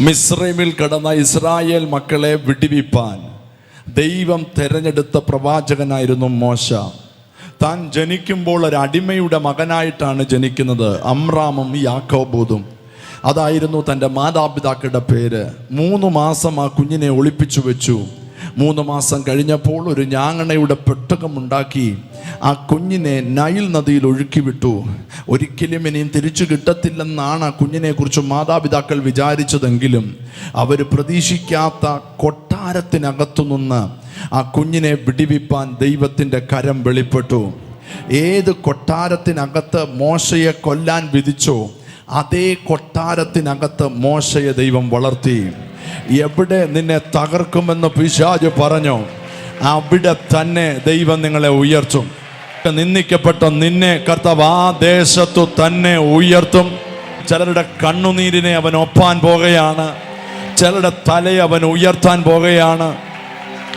മിസ്രൈമിൽ കടന്ന ഇസ്രായേൽ മക്കളെ വിടിവിപ്പാൻ ദൈവം തെരഞ്ഞെടുത്ത പ്രവാചകനായിരുന്നു മോശ. താൻ ജനിക്കുമ്പോൾ ഒരു അടിമയുടെ മകനായിട്ടാണ് ജനിക്കുന്നത് അമ്രാമും യാക്കോബൂതും അതായിരുന്നു തന്റെ മാതാപിതാക്കളുടെ പേര്. മൂന്ന് മാസം ആ കുഞ്ഞിനെ ഒളിപ്പിച്ചു വെച്ചു. മൂന്ന് മാസം കഴിഞ്ഞപ്പോൾ ഒരു ഞാങ്ങണയുടെ പെട്ടകമുണ്ടാക്കി ആ കുഞ്ഞിനെ നൈൽ നദിയിൽ ഒഴുക്കി വിട്ടു. ഒരിക്കലും ഇനിയും തിരിച്ചു കിട്ടത്തില്ലെന്നാണ് ആ കുഞ്ഞിനെക്കുറിച്ച് മാതാപിതാക്കൾ വിചാരിച്ചതെങ്കിലും അവർ പ്രതീക്ഷിക്കാത്ത കൊട്ടാരത്തിനകത്തു നിന്ന് ആ കുഞ്ഞിനെ വിടിവിപ്പാൻ ദൈവത്തിന്റെ കരം വെളിപ്പെട്ടു. ഏത് കൊട്ടാരത്തിനകത്ത് മോശയെ കൊല്ലാൻ വിധിച്ചോ അതേ കൊട്ടാരത്തിനകത്ത് മോശയെ ദൈവം വളർത്തി. എവിടെ നിന്നെ തകർക്കുമെന്ന് പിശാജ് പറഞ്ഞു അവിടെ തന്നെ ദൈവം നിങ്ങളെ ഉയർത്തും. നിന്ദിക്കപ്പെട്ട നിന്നെ കർത്താവ് ആ ദേശത്തു തന്നെ ഉയർത്തും. ചിലരുടെ കണ്ണുനീരിനെ അവൻ ഒപ്പാൻ പോകുകയാണ്. ചിലരുടെ തലയെ അവൻ ഉയർത്താൻ പോകുകയാണ്.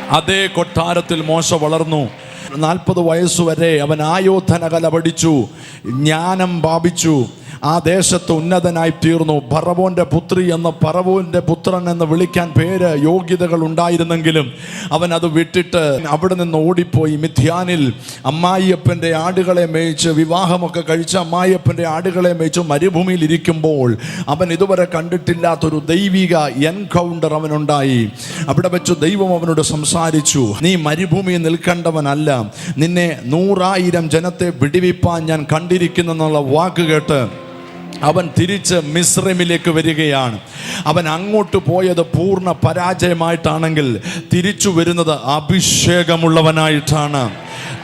അതേ കൊട്ടാരത്തിൽ മോശ വളർന്നു. നാൽപ്പത് വയസ്സുവരെ അവൻ ആയോധന കല പഠിച്ചു ജ്ഞാനം ഭാവിച്ചു ആ ദേശത്ത് ഉന്നതനായി തീർന്നു. പറവോന്റെ പുത്രി എന്ന പറവോന്റെ പുത്രൻ എന്ന് വിളിക്കാൻ പേര് യോഗ്യതകൾ ഉണ്ടായിരുന്നെങ്കിലും അവൻ അത് വിട്ടിട്ട് അവിടെ നിന്ന് ഓടിപ്പോയി. മിഥ്യാനിൽ അമ്മായിയപ്പന്റെ ആടുകളെ മേയിച്ച് വിവാഹമൊക്കെ കഴിച്ച് അമ്മായിയപ്പന്റെ ആടുകളെ മേയിച്ച് മരുഭൂമിയിൽ ഇരിക്കുമ്പോൾ അവൻ ഇതുവരെ കണ്ടിട്ടില്ലാത്തൊരു ദൈവിക എൻകൗണ്ടർ അവനുണ്ടായി. അവിടെ വെച്ച് ദൈവം അവനോട് സംസാരിച്ചു നീ മരുഭൂമിയിൽ നിൽക്കേണ്ടവനല്ല. നിന്നെ നൂറായിരം ജനത്തെ വിടിവിപ്പാൻ ഞാൻ കണ്ടിരിക്കുന്നു എന്നുള്ള വാക്ക് കേട്ട് അവൻ തിരിച്ച് മിശ്രമിലേക്ക് വരികയാണ്. അവൻ അങ്ങോട്ട് പോയത് പൂർണ പരാജയമായിട്ടാണെങ്കിൽ തിരിച്ചു വരുന്നത് അഭിഷേകമുള്ളവനായിട്ടാണ്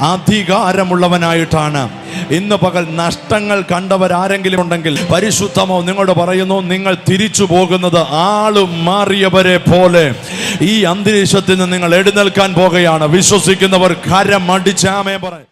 അധികാരമുള്ളവനായിട്ടാണ്. ഇന്ന് പകൽ നഷ്ടങ്ങൾ കണ്ടവരാരെങ്കിലും ഉണ്ടെങ്കിൽ പരിശുദ്ധമോ നിങ്ങളോട് പറയുന്നു നിങ്ങൾ തിരിച്ചു പോകുന്നത് ആളും മാറിയവരെ പോലെ. ഈ അന്തരീക്ഷത്തിൽ നിന്ന് നിങ്ങൾ എഴുന്നേൽക്കാൻ പോകുകയാണ്. വിശ്വസിക്കുന്നവർ കരമടിച്ചാമേ പറ പറയും.